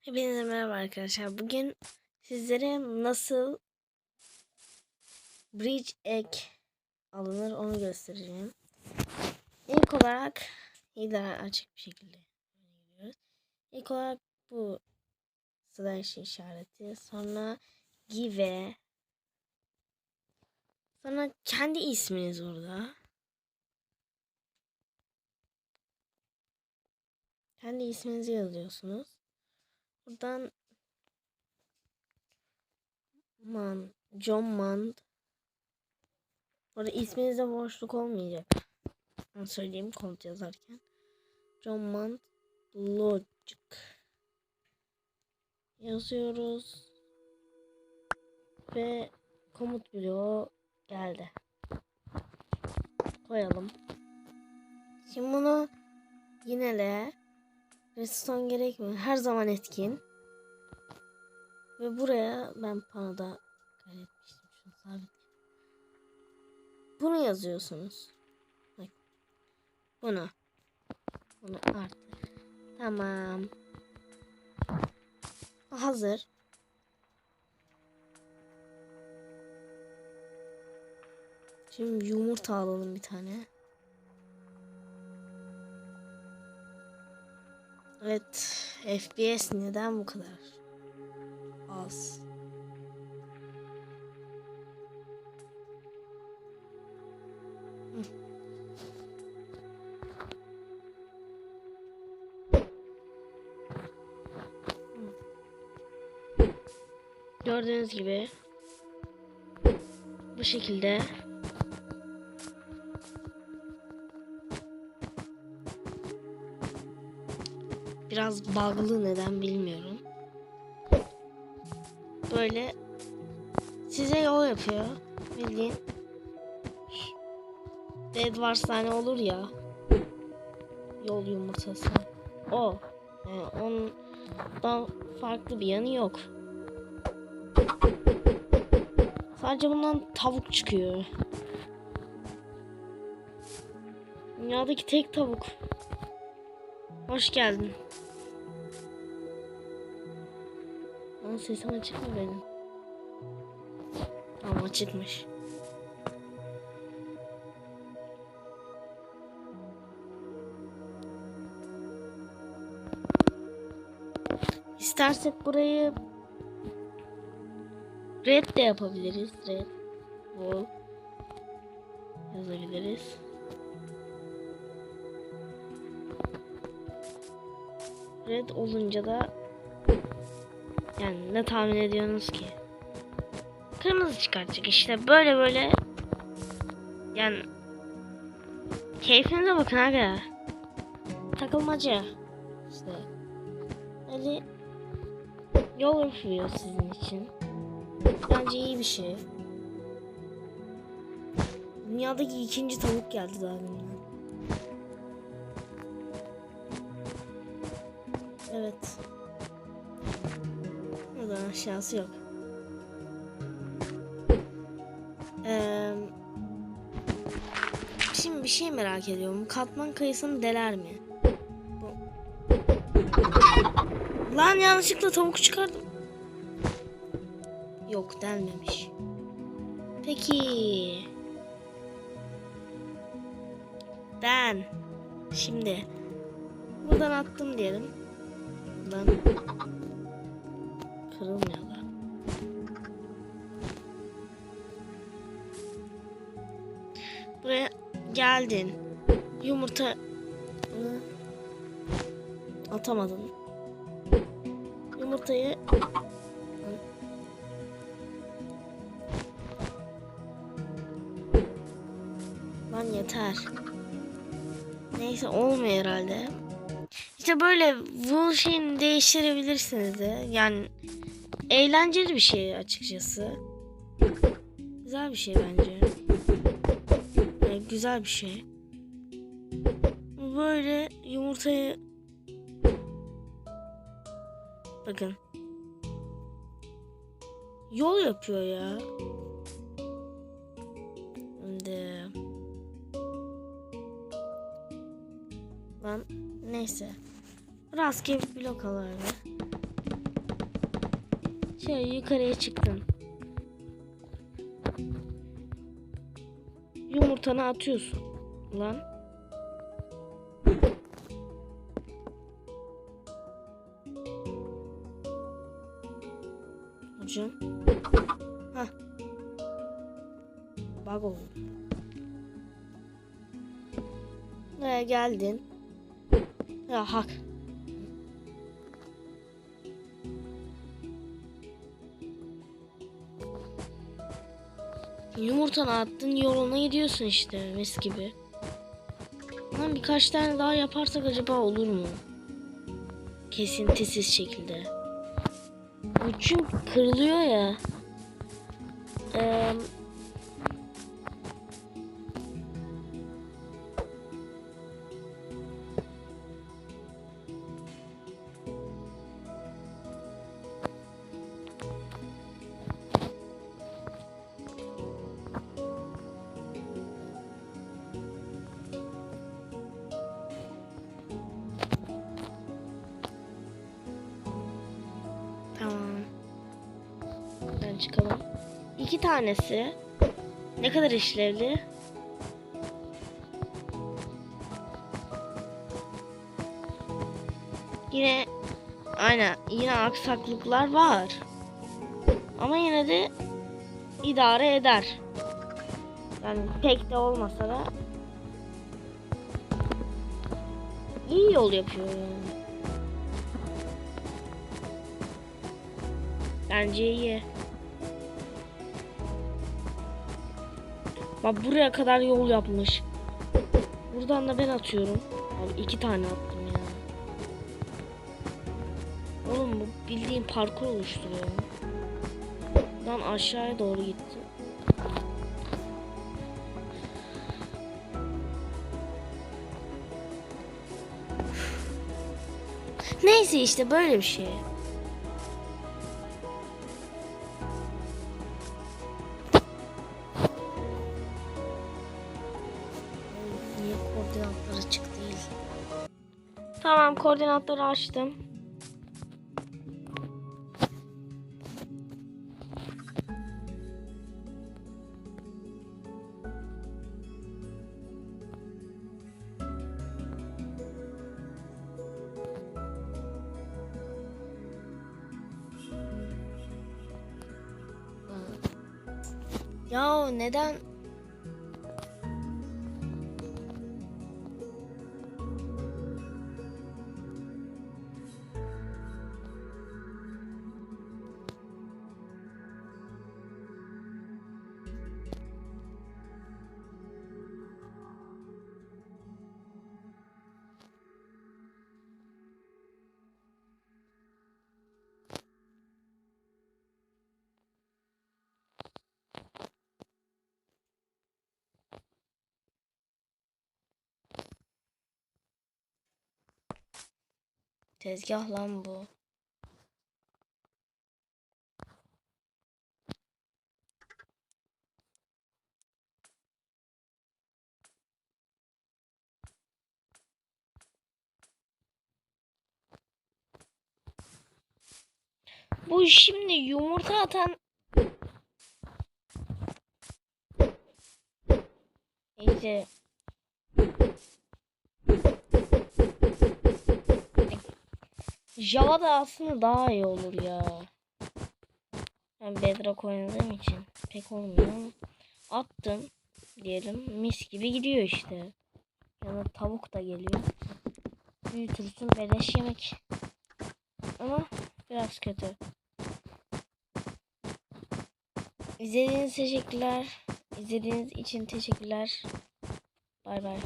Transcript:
Hepinize merhaba arkadaşlar. Bugün sizlere nasıl bridge egg alınır onu göstereceğim. İlk olarak hile açık bir şekilde gidiyoruz. İlk olarak bu slash işareti. Sonra give. Sonra kendi isminiz orada. Kendi isminizi yazıyorsunuz. Buradan Man, John Mand. Orada isminizde boşluk olmayacak. Ben söyleyeyim komut yazarken. John Mand Logic. Yazıyoruz. Ve komut bloğu geldi. Koyalım. Şimdi bunu yinele. Redstone gerekmiyor. Her zaman etkin. Ve buraya ben panoda kaydetmiştim. Şunu sabit. Bunu yazıyorsunuz. Bak. Bunu. Bunu artı. Tamam. Hazır. Şimdi yumurta alalım bir tane. Evet. FPS neden bu kadar az? Gördüğünüz gibi bu şekilde Biraz bug'lı neden bilmiyorum. Böyle size yol yapıyor. Bildiğin. Dead Wars tane olur ya. Yol yumurtası. O. Yani ondan farklı bir yanı yok. Sadece bundan tavuk çıkıyor. Dünyadaki tek tavuk. Hoş geldin. Lan sesim açık mı benim? Tamam açıkmış. İstersek burayı red de yapabiliriz. Red. Wall yazabiliriz. Red olunca da yani ne tahmin ediyorsunuz ki? Kırmızı çıkartacak işte böyle böyle yani keyfinize bakın aga. Takılmaca işte. Öyle yol yapıyor sizin için. Bence iyi bir şey. Dünyadaki ikinci tavuk geldi daha demin. Buradan aşağısı yok. Ee, şimdi bir şey merak ediyorum. Katman kayısını deler mi? Lan yanlışlıkla tavuk çıkardım. Yok delmemiş. Peki. Ben şimdi buradan attım diyelim. Buradan kırılmıyorlar. Buraya geldin. Yumurta atamadın. Yumurtayı Lan yeter. Neyse olmuyor herhalde. İşte böyle bu şeyini değiştirebilirsiniz de. Yani eğlenceli bir şey açıkçası. Güzel bir şey bence. Yani güzel bir şey. Böyle yumurtayı bakın yol yapıyor ya. Şimdi lan neyse. Rastgele bir blok alalım. Şey yukarıya çıktın. Yumurtanı atıyorsun. Lan. Hocam. Hah. Bug oldu. Buraya geldin. Ya hak. Yumurtanı attın yoluna gidiyorsun işte mis gibi. Lan birkaç tane daha yaparsak acaba olur mu? Kesintisiz şekilde. Bu çünkü kırılıyor ya. Eee çıkalım. İki tanesi. Ne kadar işlevli? Yine aynen yine aksaklıklar var. Ama yine de idare eder. Yani pek de olmasa da iyi yol yapıyor yani. Bence iyi. Bak buraya kadar yol yapmış. Buradan da ben atıyorum. Abi iki tane attım ya. Oğlum bu bildiğin parkur oluşturuyor. Buradan aşağıya doğru gitti. Neyse işte böyle bir şey. Niye koordinatları açık değil? Tamam koordinatları açtım. Ya neden Tezgah lan bu. Bu şimdi yumurta atan Neyse. Java da aslında daha iyi olur ya. Ben Bedrock oynadığım için pek olmuyor attım diyelim mis gibi gidiyor işte. Yanına tavuk da geliyor. Büyütürsün beleş yemek. Ama biraz kötü. İzlediğiniz teşekkürler. İzlediğiniz için teşekkürler. Bay bay.